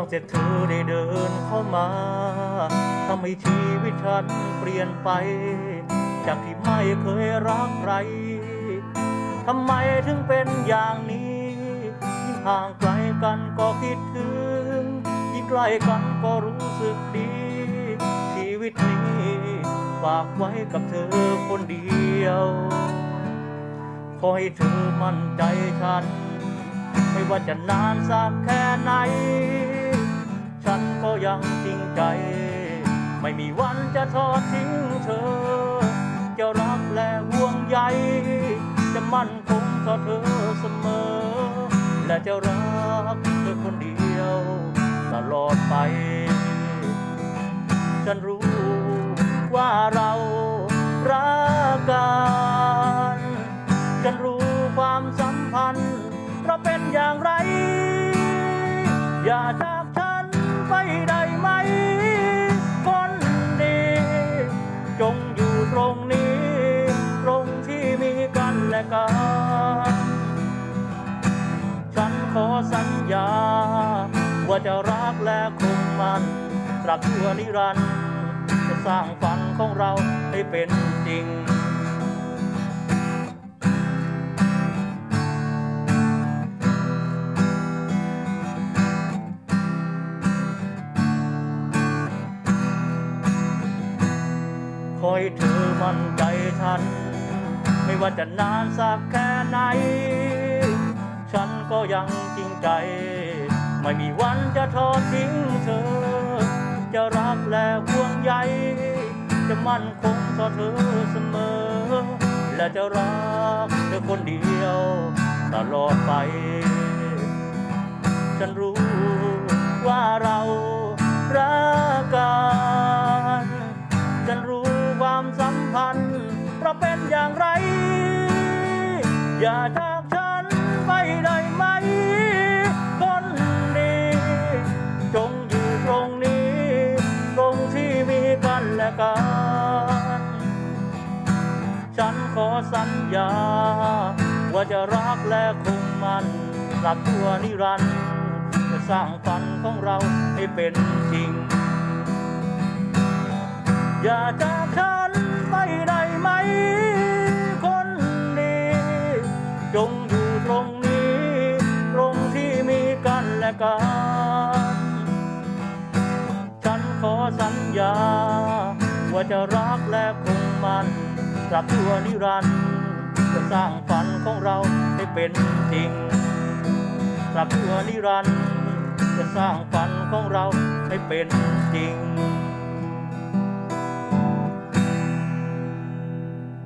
ตั้งแต่เธอได้เดินเข้ามาทำให้ชีวิตฉันเปลี่ยนไป จากที่ไม่เคยรักใครทำไมถึงเป็นอย่างนี้ยิ่งห่างไกลกันก็คิดถึง ยิ่งใกล้กันก็รู้สึกดี ชีวิตนี้ฝากไว้กับเธอคนเดียวขอให้เธอมั่นใจฉัน ไม่ว่าจะนานสักแค่ไหนันก็ยังจริงใจ ไม่มีวันจะทอดทิ้งเธอ จะรักและห่วงใย จะมั่นคงต่อเธอเสมอ และจะรักเธอคนเดียว ตลอดไป ฉันรู้ว่าเรารักกันฉันรู้ความสัมพันธ์เราเป็นอย่างไร อย่าจาก ฉันขอสัญญา ว่าจะรักและคงมันตราบชั่วนิรันดร์จะสร้างฝันของเราให้เป็นจริงคอยเธอมั่นใจฉัน ไม่ว่าจะนานสักแค่ไหน ฉันก็ยังจริงใจ ไม่มีวันจะทอดทิ้งเธอ จะรักและห่วงใย จะมั่นคงต่อเธอเสมอ และจะรักเธอคนเดียว ตลอดไป ฉันรู้ว่าเรารักกัน ฉันรู้ความสัมพันธ์ เราเป็นอย่างไร อย่าจากฉันไปได้ไหมคนดีจงอยู่ตรงนี้ ตรงที่มีกันและกัน ฉันขอสัญญา ว่าจะรักและคงมันรักทั่วนิรันดร์จะสร้างฝันของเราให้เป็นจริง อย่าจากฉันไปได้ กันและกันฉันขอสัญญา ว่าจะรักและคงมันตราบชั่วนิรันดร์จะสร้างฝันของเราให้เป็นจริงตราบชั่วนิรันดร์จะสร้างฝันของเราให้เป็นจริง